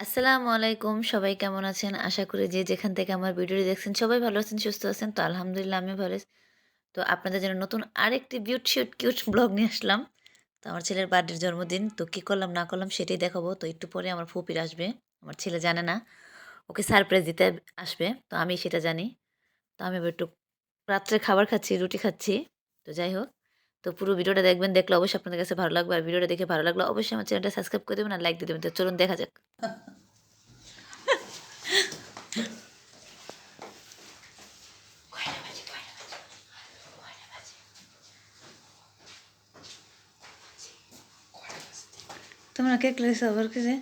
আসসালামু আলাইকুম, সবাই কেমন আছেন? আশা করি যে যেখান থেকে আমার ভিডিওটি দেখছেন সবাই ভালো আছেন, সুস্থ আছেন। তো আলহামদুলিল্লাহ আমি ভালো তো আপনাদের জন্য নতুন আরেকটি বিউট শিউট, কিউট ব্লগ নিয়ে আসলাম। তো আমার ছেলের বার্থডের জন্মদিন, তো কী করলাম, না করলাম সেটাই দেখাবো। তো একটু পরে আমার ফুপির আসবে। আমার ছেলে জানে না। ওকে সারপ্রাইজ দিতে আসবে। তো আমি সেটা জানি। তো আমি একটু রাত্রে খাবার খাচ্ছি, রুটি খাচ্ছি। তো যাই হোক। তো পুরো ভিডিওটা দেখবেন, দেখলে অবশ্যই আপনাদের কাছে ভালো লাগবে। আর ভিডিওটা দেখে ভালো লাগল অবশ্যই আমার চ্যানেলটা সাবস্ক্রাইব করে দেবেন আর লাইক দিয়ে দেবেন। তো চলুন, দেখা যাক। তোমরা কেক লেগেছে আবার কিছু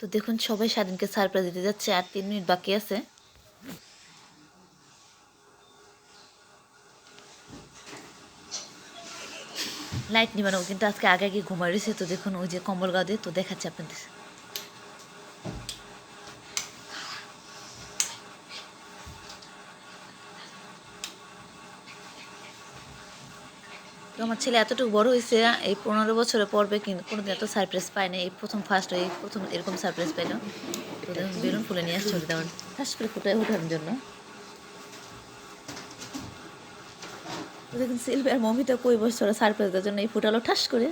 তো দেখুন, সবাই স্বাধীনকে সারপ্রাইজ দিতে যাচ্ছে আর তিন মিনিট বাকি আছে। লাইট নিবানো, কিন্তু আজকে আগে আগে ঘুমাই রয়েছে, তো দেখুন ওই যে কম্বল গাদে তো দেখাচ্ছে আপনাদের। তো আমার ছেলে এতটুকু বড় হয়েছে, এই পনেরো বছরে পড়বে কিন্তু কোনোদিন এত সারপ্রাইজ পায়নি। এই প্রথম ফার্স্ট এই প্রথম এরকম সারপ্রাইজ পাইল। বেলুন ফুলে নিয়ে আসছে তেমন ফার্স্ট করে ফুটে ওঠার জন্য। দেখুন সিলভার মমিটা কই বছর সারপ্রাইজ দেওয়ার জন্য এই ফুটালো ঠাস করে।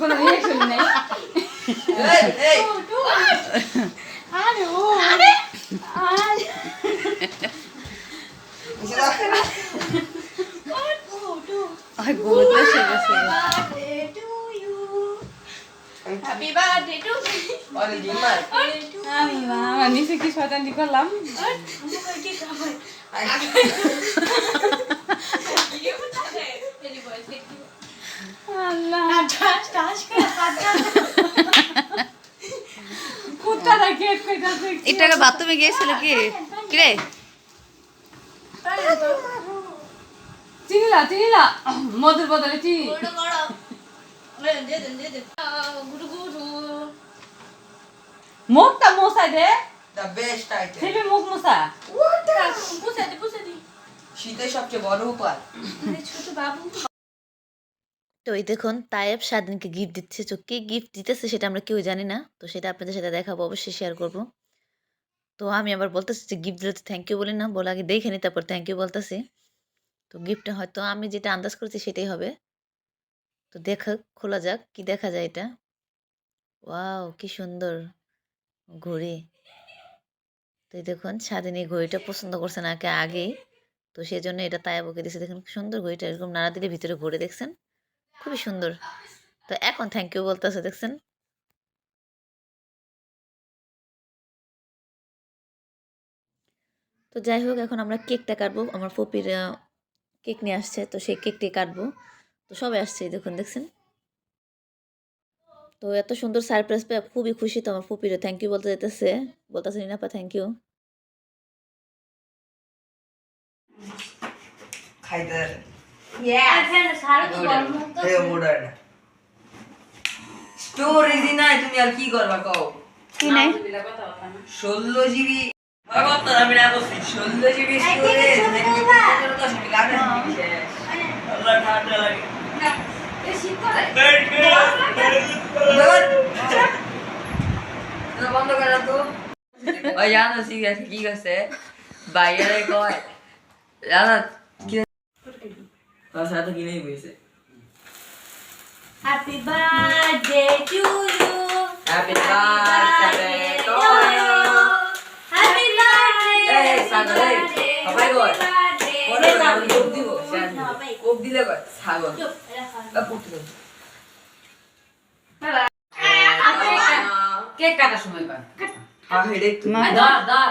কোনো রিয়াকশন নেই আরে ও আরে আর ঘুমোতে এসে গেছে হ্যাপি বার্থডে টু আমি মা নিচে কি শয়তানি করলাম আল্লাহ বাথরুমে গিয়েছিল কি? কিরে? চিনিলা চিনিলা। মধুর বদলে চিনি। মুখটা মোসাই দে। দ্য বেস্ট আইটেম ছেলে মুখ মোসা শীতের সবচেয়ে বড় উপায়। তো এই দেখুন তায়েব স্বাধীনকে গিফট দিচ্ছে। তো কি গিফট দিতেছে সেটা আমরা কেউ জানি না। তো সেটা আপনাদের সাথে দেখাবো, অবশ্যই শেয়ার করব। তো আমি আবার বলতেছি যে গিফট দিলে তো থ্যাংক ইউ বলি না, বলে আগে দেখে নি, তারপর থ্যাংক ইউ বলতেছি। তো গিফটটা হয়তো আমি যেটা আন্দাজ করছি সেটাই হবে। তো দেখা, খোলা যাক, কি দেখা যায় এটা। ওয়াও, কি সুন্দর ঘড়ি। তো দেখুন, স্বাধীন এই ঘড়িটা পছন্দ করছে না কে আগেই। তো সেই জন্য এটা তায়াবকে দিয়েছে দেখুন সুন্দর ঘড়িটা, এরকম নাড়া দিলে ভিতরে ঘুরে দেখছেন। খুবই সুন্দর। তো এখন থ্যাংক ইউ বলতেছে, দেখছেন? তো যাই হোক, এখন আমরা কেকটা কাটবো। আমার পপির কেক নিয়ে আসছে, তো সেই কেকটি কাটবো। তো সবাই আসছে দেখুন, দেখছেন? তো এত সুন্দর সারপ্রাইজ পেয়ে খুবই খুশি। তো আমার পপিরও থ্যাংক ইউ বলতে যেতেছে। বলতেছে নিনাপা থ্যাংক ইউ মোডার্ন স্টোরেজই নাই তুমি আর কি করবা কও? কি নাই? ষোলো জিবি। আমি না বলছি ষোলো জিবি স্টোরেজ বন্ধ করা। তো ওই জানো ঠিক আছে কি করছে বাইরে কয়। জানো কি তোর সাথে কিনেই বইছে Happy birthday to you. Happy birthday to you. Happy birthday. এই, সবাই বল। পরে Happy কোপ দিব কোপ দিলে কয় ছাগল আ, পুটু দেব। কেক কাটার সময় কর হ্যাঁ, হেডেক তো। ধর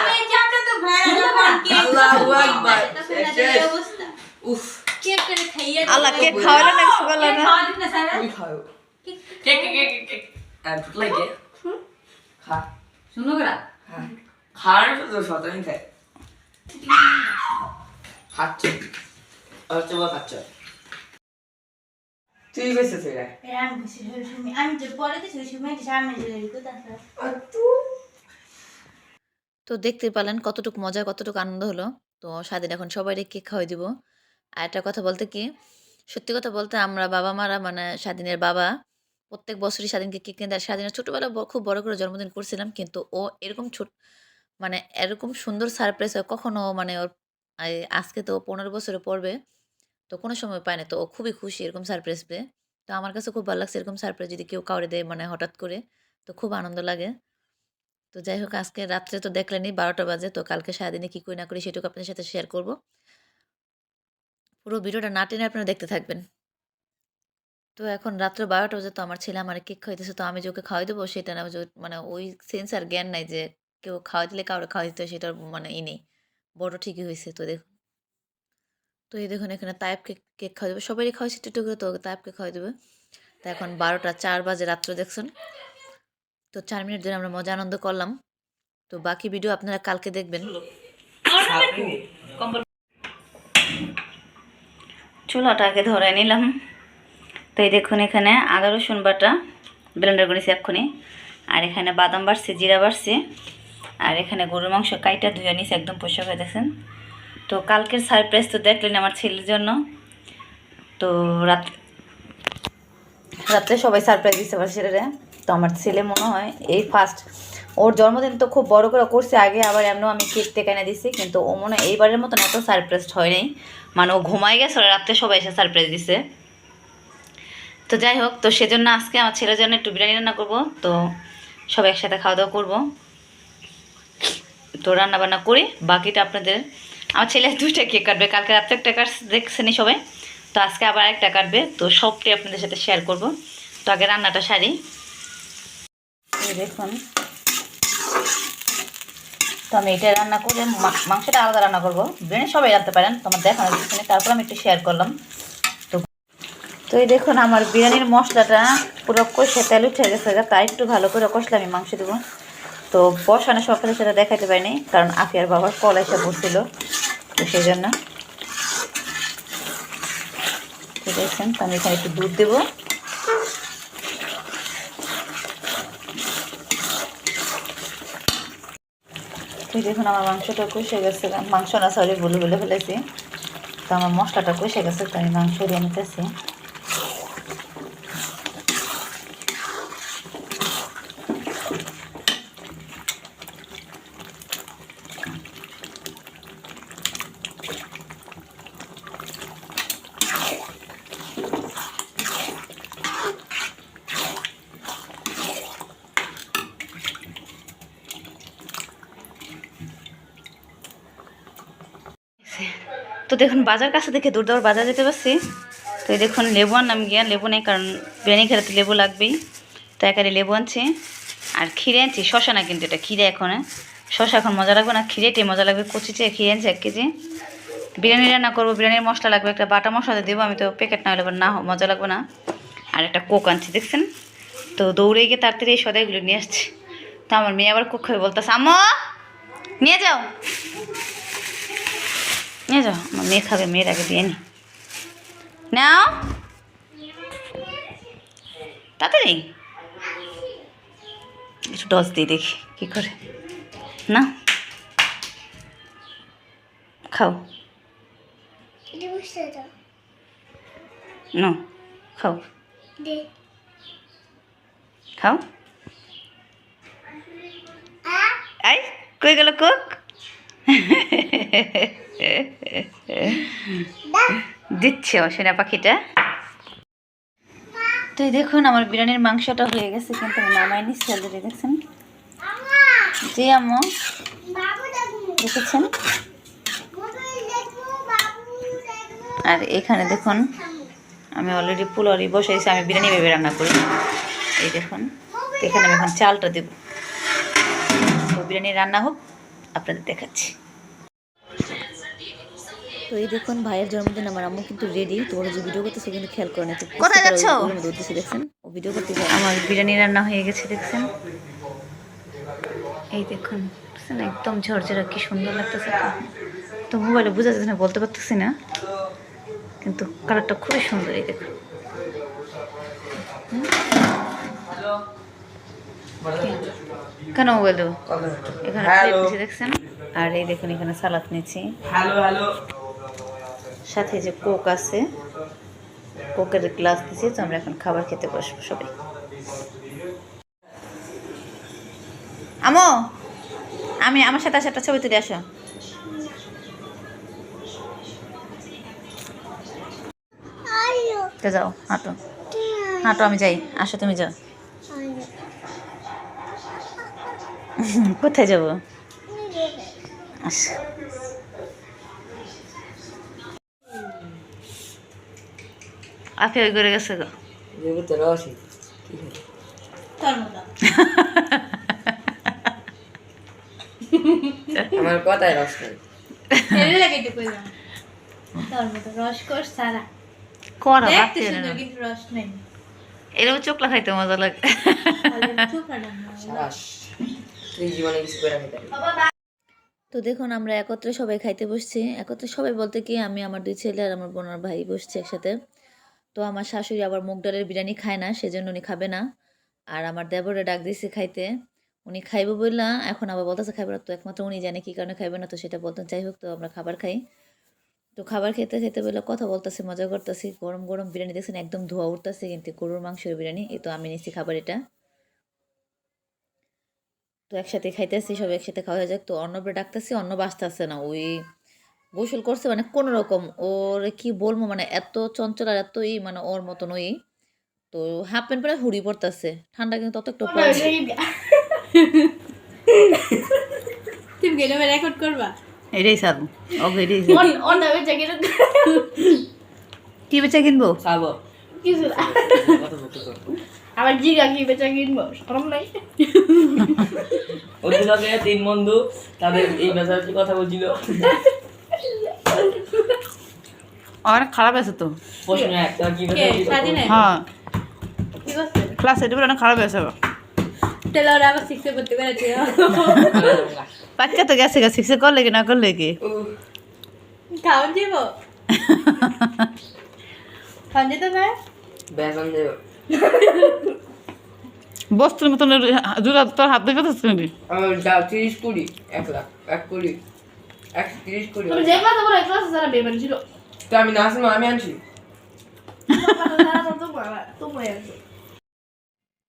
আল্লাহু আকবার। উফ কেক করে খাইয়ে আল্লাহ কেক খাওয়ালো না কেক না খাওয়া দিন না স্যার তুমি খাও কেক কেক কেক আর ফুট লাগে খা শুনো গরা খা খাওয়ার তো শতই খায় খাচ্ছে হচ্ছে বা খাচ্ছে তুই বেঁচে রে আমি যে পরে তো শুনি সামনে যে রেখে দাও তুই তো দেখতে পেলেন কতটুকু মজা, কতটুকু আনন্দ হলো। তো স্বাধীন এখন সবাই কেক খাওয়াই দিব। আর একটা কথা বলতে কি, সত্যি কথা বলতে আমরা বাবা মারা মানে স্বাধীনের বাবা, প্রত্যেক বছরই স্বাধীনকে কেক কিনে দেয় স্বাধীনের ছোটোবেলা খুব বড় করে জন্মদিন করছিলাম, কিন্তু ও এরকম ছোট মানে এরকম সুন্দর সারপ্রাইজ হয়, কখনো মানে ওর আজকে তো পনেরো বছরে পড়বে, তো কোনো সময় পায় না। তো ও খুবই খুশি এরকম সারপ্রাইজ পেয়ে। তো আমার কাছে খুব ভালো লাগছে এরকম সারপ্রাইজ যদি কেউ কাউরে দেয় মানে হঠাৎ করে, তো খুব আনন্দ লাগে। তো যাই হোক, আজকে রাত্রে তো দেখলেনই বারোটা বাজে, তো কালকে সারাদিনে কী করি না করি সেটুকু আপনাদের সাথে শেয়ার করব। পুরো ভিডিওটা না টেনে আপনারা দেখতে থাকবেন। তো এখন রাত্রে বারোটা বাজে, তো আমার ছেলে আমার কেক খাইতেছে তো আমি যে ওকে খাওয়াই দেবো সেটা না মানে ওই সেন্স আর জ্ঞান নাই যে কেউ খাওয়াই দিলে কাউরে খাওয়াই দিতে সেটার মানে ই নেই। বড় ঠিকই হয়েছে তো দেখুন। তো এই দেখুন, এখানে তায়েবকে কেক খাওয়াই দেবে, সবারই খাওয়াইছে একটু করে তো তায়েবকে খাওয়াই দেবে। তো এখন বারোটা চার বাজে রাত্রে দেখছেন। তো চার মিনিট ধরে আমরা মজা আনন্দ করলাম। তো বাকি ভিডিও আপনারা কালকে দেখবেন। চুলাটাকে ধরে নিলাম। তো এই দেখুন এখানে আদা রসুন বাটা ব্লেন্ডার করেছি এক্ষুনি। আর এখানে বাদাম বাড়ছে জিরা বাড়ছে। আর এখানে গরুর মাংস কাইটা ধুয়ে নিছে একদম পোষা হয়ে দেখছেন তো কালকের সারপ্রাইজ তো দেখলেন আমার ছেলের জন্য। তো রাত রাত্রে সবাই সারপ্রাইজ দিতে পারছে রে তো আমার ছেলে মনে হয়, এই ফার্স্ট ওর জন্মদিন তো খুব বড় করে করছে, আগে আবার এমনও আমি কেক টেক এনে দিছি, কিন্তু ও মনে হয় এইবারের মতন এত সারপ্রাইজ হয় নাই। মানে ও ঘুমাই গেছে রাত্রে সবাই এসে সারপ্রাইজ দিছে। তো যাই হোক, তো সেজন্য আজকে আমার ছেলের জন্য একটু বিরিয়ানি রান্না করব, তো সবাই একসাথে খাওয়া দাওয়া করব। তো রান্না বান্না করি, বাকিটা আপনাদের, আমার ছেলে দুইটা কেক কাটবে, কালকে রাত্রে একটা কাট দেখছেনি সবাই। তো আজকে আবার একটা কাটবে, তো সবটাই আপনাদের সাথে শেয়ার করব। তো আগে রান্নাটা সারি। দেখুন। তো আমি এটা রান্না করে মাংসটা আলাদা রান্না করব। বিরিয়ানি সবাই রাখতে পারেন, তোমার দেখানো দিচ্ছি তারপর আমি একটু শেয়ার করলাম। তো তো এই দেখুন আমার বিরিয়ানির মশলাটা পুরো কষে তেল উঠে গেছে। তাই একটু ভালো করে কষলে আমি মাংস দেবো। তো বসানো সকালে সেটা দেখাতে পারিনি, কারণ আফিয়ার বাবার কল এসে বসছিল। তো সেই জন্য। দেখছেন আমি এখানে একটু দুধ দেবো। তো দেখুন, আমার মাংসটা কষে গেছে। মাংস না সরি বলে বলে ফেলেছি। তো আমার মশলাটা কষে গেছে তো আমি মাংস দিয়ে নিতেছি দেখুন বাজার কাছে দেখে দূর দূর বাজার যেতে পারছি। তো দেখুন লেবু আনলাম গিয়া, লেবু নেই কারণ বিরিয়ানি খেলে তো লেবু লাগবেই। তো একারে লেবু আনছি। আর ক্ষীরে আনছি শশা না কিন্তু এটা ক্ষীরে এখন হ্যাঁ। শশা এখন মজা লাগবে না? ক্ষীরেটাই মজা লাগবে, কচি চেয়ে ক্ষীরে আনছি এক কেজি। বিরিয়ানি রান্না করব, বিরিয়ানির মশলা লাগবে, একটা বাটা মশলা দেবো, আমি তো প্যাকেট না হলে না মজা লাগবে না। আর একটা কোক আনছি, দেখছেন? তো দৌড়ে গিয়ে তাড়াতাড়ি এই সদাইগুলো নিয়ে আসছি। তো আমার মেয়ে আবার কোক খাবে বলতেছে, আম্মা, নিয়ে যাও। নিয়ে যাও আমার মেয়ে খাবে মেয়ের আগে দিয়ে নি নাও তাড়াতাড়ি একটু ডস দিয়ে দেখি কী করে না খাও নো খাও খাও আই কই গেল কোক দিচ্ছে সেনা পাখিটা। তো দেখুন, আমার বিরিয়ানির মাংসটা হয়ে গেছে, কিন্তু আমি নামাই নিচ্ছি অলরেডি দেখছেন। জি, আম্মু। দেখেছেন? আর এখানে দেখুন, আমি অলরেডি পুলরি বসাইছি, আমি বিরিয়ানি ভেবে রান্না করি। এই দেখুন, এখানে আমি এখন চালটা দেব। তো বিরিয়ানি রান্না হোক, আপনাদের দেখাচ্ছি। তো এই দেখুন ভাইয়ের জন্মদিন আমার আম্মু কিন্তু রেডি তো ওরা যে ভিডিও করতেছে কিন্তু খেয়াল করে না কোথায় যাচ্ছ? উদ্দেশ্যে দেখছেন? ও ভিডিও করতে আমার বিরিয়ানি রান্না হয়ে গেছে দেখছেন? এই দেখুন বুঝছেন একদম ঝরঝরা কি সুন্দর লাগতেছে। তো। মোবাইলে বোঝা যাচ্ছে না বলতে পারতেছি না কিন্তু কালারটা খুবই সুন্দর এই দেখুন। কেন মোবাইল এখানে দেখছেন? আর এই দেখুন এখানে সালাদ নিচ্ছি। হ্যালো হ্যালো সাথে যে কোক আছে কোকের গ্লাস দিয়েছি তো আমরা এখন খাবার খেতে বসবো সবাই। আমো আমি আমার সাথে আসে একটা ছবি তুলে আসো। তো যাও হাঁটো। হাঁটো আমি যাই। আসো তুমি যাও। কোথায় যাব? আসো। আপনি ওই করে গেছে গো। আমার কথায় রস নেই। এরকম চোখলা খাইতে মজা লাগে। তো দেখুন আমরা একত্রে সবাই খাইতে বসছি। একত্রে সবাই বলতে কি আমি আমার দুই ছেলে আর আমার বোন আর ভাই বসছি একসাথে। তো আমার শাশুড়ি আবার মুগ ডালের বিরিয়ানি খায় না, সেজন্য উনি খাবে না। আর আমার দেবরে ডাক দিয়েছে খাইতে। উনি খাইবে বললা এখন আবার বলতেছে খাইবে না, তো একমাত্র উনি জানে কি কারণে খাইবে না, তো সেটা বলতেন। যাই হোক, তো আমরা খাবার খাই। তো খাবার খেতে খেতে বলে কথা বলতেছে, মজা করতেছি, গরম গরম বিরিয়ানি দেখছেন, একদম ধোয়া উঠতেছে কিন্তু, গরুর মাংসের বিরিয়ানি, এই তো আমি নিচ্ছি খাবার এটা। তো একসাথে খাইতেছি, সব একসাথে খাওয়া যাক। তো অর্ণবে ডাকতেছি, অর্ণব আসতেছে না, ওই গোসল করছে মানে কোনো রকম। ওর কি বলব মানে এত চঞ্চল আর এতই মানে ওর মতন ওই। তো হাফ প্যান্ট পরে হুড়ি পড়তেছে ঠান্ডা কিন্তু তত একটু পড়ে তুমি গেলে রেকর্ড করবা? এটাই সারবো ওকে এটাই অন্য বেচা গেলে কি বেচা কিনবো? খাব কিছু না। আবার জিগা কি বেচা কিনবো? সরম নাই। ওদের সাথে তিন বন্ধু তাদের এই বেচার কথা বলছিল। অনেক খারাপ আছে তো। প্রশ্ন একটা কি কে? হ্যাঁ। ক্লাস এইট অনেক খারাপ আছে বাচ্চা তো গেছে গেছে শিখছে করলে কি না করলে কি? খাওয়ান যাব? খাওয়ান যেতে পারে? দেব বস্তুর মতন জোড়া তোর হাত দেখে তো কুড়ি এক লাখ এক কুড়ি। এক তিরিশ কুড়ি তুমি যে কথা বলো ক্লাসে যারা বেমান ছিল। তো আমি না আসলাম আমি আনছি।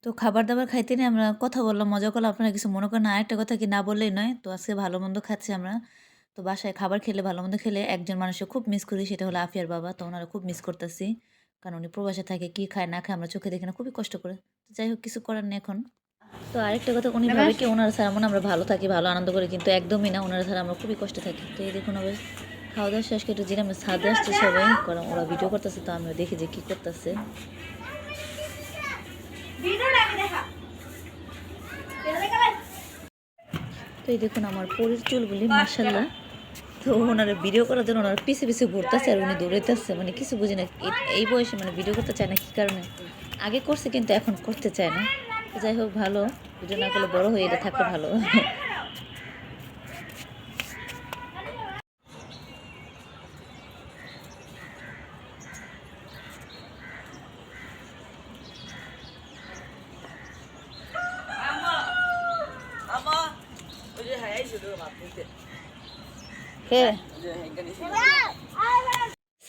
তো খাবার দাবার খাইতে নিয়ে আমরা কথা বললাম মজা করলাম। আপনারা কিছু মনে করেন না আরেকটা কথা কি না বললেই নয়। তো আজকে ভালো মন্দ খাচ্ছি আমরা। তো বাসায় খাবার খেলে ভালো মন্দ খেলে একজন মানুষকে খুব মিস করি সেটা হলো আফিয়ার বাবা। তো ওনারা খুব মিস করতেছি। কারণ উনি প্রবাসে থাকে কি খায় না খায় আমরা চোখে দেখি না খুবই কষ্ট করে। তো যাই হোক কিছু করার নেই এখন। তো আরেকটা কথা উনি ভাবে কি ওনারা ছাড়া মনে আমরা ভালো থাকি ভালো আনন্দ করি কিন্তু একদমই না ওনারা ছাড়া আমরা খুবই কষ্টে থাকি। তো এই দেখুন আবার খাওয়া দাওয়া শেষ করে জিরাম ছাদে আসছে সবাই কারণ ওরা ভিডিও করতেছে তো আমিও দেখি যে কী করতেছে। তো এই দেখুন আমার পরির চুলগুলি মার্শাল্লাহ তো ওনারা ভিডিও করার জন্য ওনারা পিছে পিছে ঘুরতেছে আর উনি দৌড়াইতেছে মানে কিছু বুঝি না এই- বয়সে মানে ভিডিও করতে চায় না কী কারণে? আগে করছে কিন্তু এখন করতে চায় না। যাই হোক, ভালো। ভিডিও না করলে বড় হয়ে, এটা থাকলে ভালো।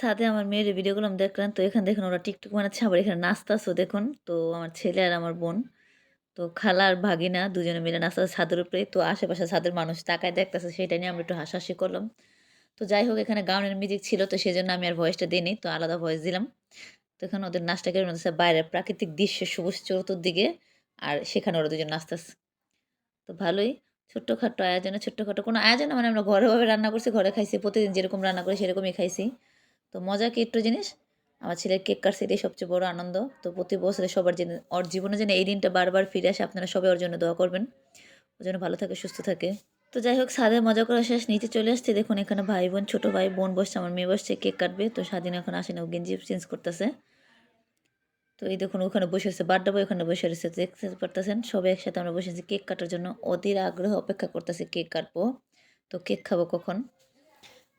সাথে আমার মেয়ের ভিডিও করলাম দেখলেন তো এখানে দেখুন ওরা টিকটুক বানাচ্ছে, আবার এখানে নাচতাছো, দেখুন। তো আমার ছেলে আর আমার বোন। তো খালা আর ভাগিনা দুজনে মিলে নাচতেছে ছাদের উপরে, তো আশেপাশে ছাদের মানুষ তাকায় দেখতেছে সেটা নিয়ে আমরা একটু হাসাহাসি করলাম। তো যাই হোক, এখানে গাউনের মিউজিক ছিল, তো সেই জন্য আমি আর ভয়েসটা দিইনি, তো আলাদা ভয়েস দিলাম। তো এখানে ওদের নাচটা কেমন হচ্ছে? বাইরের প্রাকৃতিক দৃশ্য, সবুজ চতুর্দিকে, আর সেখানে ওরা দুজন নাচতেছে। তো ভালোই, ছোট্টখাট্টো আয়োজনে ছোট্টখাটো কোনো আয়োজন মানে আমরা ঘরেভাবে রান্না করছি, ঘরে খাইছি, প্রতিদিন যেরকম রান্না করি সেরকমই খাইছি। তো মজা কি একটু জিনিস? আমার ছেলের কেক কাটছে এটাই সবচেয়ে বড় আনন্দ। তো প্রতি বছরে সবার জন্য ওর জীবনে যেন এই দিনটা বারবার ফিরে আসে, আপনারা সবাই ওর জন্য দোয়া করবেন। ওর জন্য ভালো থাকে, সুস্থ থাকে। তো যাই হোক সাদে মজা করা শেষ, নিচে চলে আসছে। দেখুন, এখানে ভাই বোন, ছোটো ভাই বোন বসছে, আমার মেয়ে বসছে, কেক কাটবে। তো স্বাধীন এখন আসে না ও গেঞ্জি চেঞ্জ করতেছে। তো এই দেখুন, ওখানে বসে রয়েছে বার্থডে বয় ওখানে বসে রয়েছে, দেখতে পারতেছেন? সবাই একসাথে আমরা বসে আছি, কেক কাটার জন্য। অধীর আগ্রহ অপেক্ষা করতেছি, কেক কাটবো। তো কেক খাব কখন?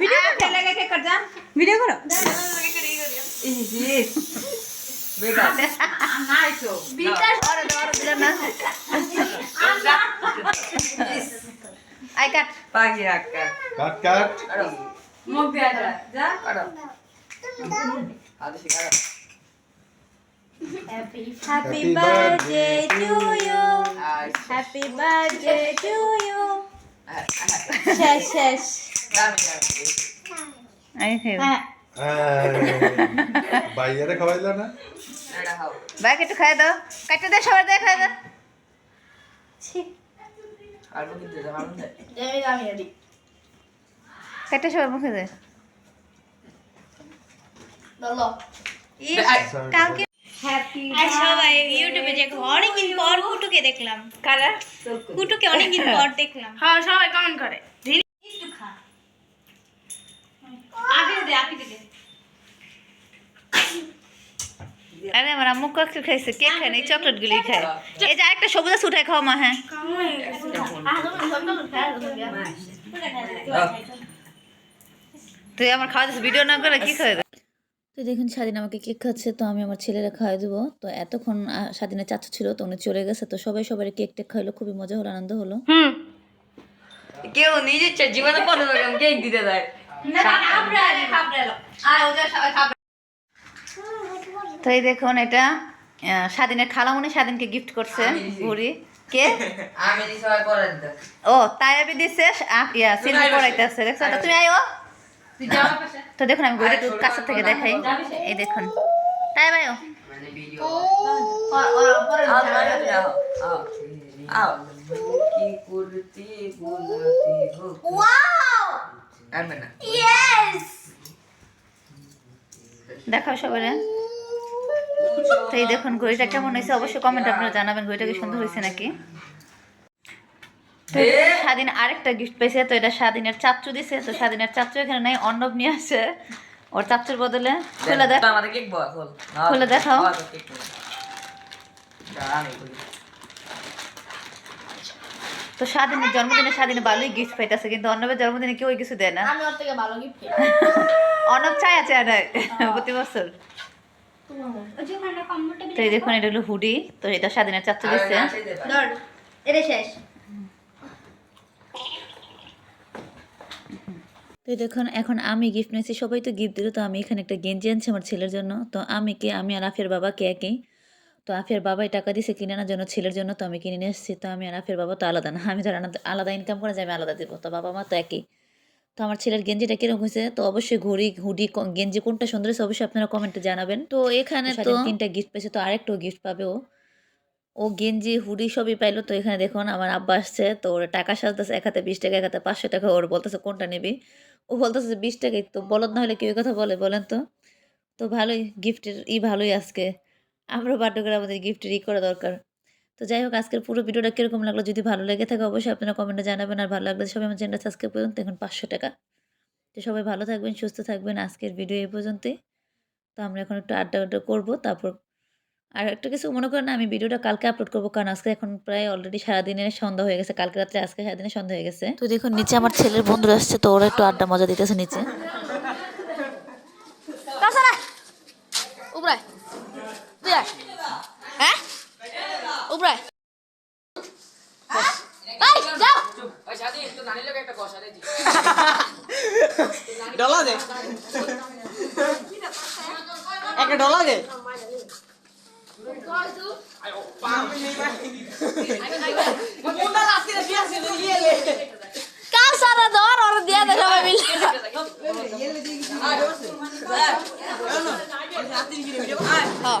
ভিডিও করতে লাগে কে করজা ভিডিও করো বেটা নাই Happy, happy you. Happy birthday to you. Yes, yes. হ্যাঁ। বাইরে খাওয়াইলা না? বাইক একটু খাই দাও। কাটতে দে সবাই দে খাই দাও আমি দামি কাটতে সবাই মুখে দে। কালকে সবাই ইউটিউবে দেখো অনেকদিন পর কুটুকে দেখলাম। কারা? কুটুকে অনেকদিন পর দেখলাম। হ্যাঁ সবাই কমেন্ট করে একটু খা আগে দে আগে দে আরে আমার আম্মু কাকু খাইছে কেক খায় না? এই চকলেট গুলি খায়। এই যে একটা সবুজ আছে উঠাই খাও মা হ্যাঁ। তুই আমার খাওয়া দিস ভিডিও না করে কি খাওয়াবে? তো দেখুন স্বাধীন আমাকে কেক খাচ্ছে তো আমি আমার ছেলেরা খাওয়াই দেবো। তো এতক্ষণ স্বাধীনের চাচু ছিল তো উনি চলে গেছে তো সবাই সবার কেক টেক খাইলো খুবই মজা হলো আনন্দ হলো। কেউ নিজের জীবনে কেক দিতে দেয়। তো এই দেখুন এটা স্বাধীনের খালামনি স্বাধীনকে গিফট করছে ঘুরি কে? ও তাই আমি দিছে ইয়া সিলভার পরাইতেছে দেখছ? তো তুমি আইও তো দেখুন আমি ঘুরে দুধ কাছে থেকে দেখাই। এই দেখুন। তাই ভাইও কি করতে বলতে হোক দেখাও সবাই তো এই দেখুন ঘড়িটা কেমন হয়েছে? অবশ্যই কমেন্ট আপনারা জানাবেন ঘড়িটা কি সুন্দর হয়েছে নাকি? স্বাধীন আরেকটা গিফট পেয়েছে তো এটা স্বাধীনের চাচু দিছে তো স্বাধীনের চাচু এখানে নাই অন্নব নিয়ে আসে। ওর চাচুর বদলে খুলে দেখ। খুলে। দেখাও। তো স্বাধীনের জন্মদিনে স্বাধীনে ভালোই গিফট পাইতেছে কিন্তু অর্ণবের জন্মদিনে কেউ কিছু দেয় না। আমি ওর থেকে ভালো গিফট অর্ণব চাই আছে আর প্রতি বছর। তো এই দেখুন এটা হলো হুডি। তো এটা স্বাধীনের চাচ্চু দিচ্ছে। ধর এটা শেষ। তো দেখুন এখন আমি গিফট নিয়েছি। সবাই তো গিফট দিল তো আমি এখানে একটা গেঞ্জি আনছি আমার ছেলের জন্য। তো আমি কে? আমি আর আফের বাবা কে? একই তো আফের বাবাই টাকা দিছে কিনে আনার জন্য ছেলের জন্য তো আমি কিনে নিয়ে এসেছি তো আমি আর আফের বাবা তো আলাদা না। আমি ধর আলাদা- ইনকাম করে যাই আমি আলাদা দিব। তো বাবা মা তো একই। তো আমার ছেলের গেঞ্জিটা কীরকম হয়েছে? তো অবশ্যই ঘড়ি হুডি গেঞ্জি কোনটা সুন্দর হয়েছে অবশ্যই আপনারা কমেন্টে জানাবেন। তো এখানে তো তিনটা গিফট পেয়েছে তো আরেকটাও গিফট পাবে ও। ও গেঞ্জি হুডি সবই পাইলো তো এখানে দেখুন আমার আব্বা আসছে তো ওর টাকা সাজতেছে এক হাতে বিশ টাকা এক হাতে পাঁচশো টাকা ওর বলতেছে কোনটা নিবি? ও বলতেছে যে বিশ টাকাই তো বলদ না হলে কেউ কথা বলে বলেন তো। তো ভালোই গিফটের ই ভালোই আজকে। আমরা পাঠকের আমাদের গিফট রি করা দরকার। তো যাই হোক আজকের পুরো ভিডিওটা কীরকম লাগল যদি ভালো লেগে থাকে অবশ্যই আপনারা কমেন্টে জানাবেন আর ভালো লাগলে সবাই আমার চ্যানেলটা সাবস্ক্রাইব করুন দেখুন পাঁচশো টাকা। তো সবাই ভালো থাকবেন সুস্থ থাকবেন আজকের ভিডিও এই পর্যন্তই। তো আমরা এখন একটু আড্ডা আড্ডা করব তারপর আর একটা কিছু মনে করেন আমি ভিডিওটা কালকে আপলোড করব কারণ আজকে এখন প্রায় অলরেডি সারাদিনের সন্ধ্যা হয়ে গেছে কালকে রাত্রে আজকে সারাদিনের সন্ধ্যা হয়ে গেছে। তো দেখুন নিচে আমার ছেলের বন্ধু আসছে তো ওরা একটু আড্ডা মজা দিতেছে নিচে। উপরায় তুই আয় হ্যাঁ উপরে ডলা দে একটা ডলা দে কাজ সারা দেওয়ার ওর দিয়া দেবে ভাবিল হ্যাঁ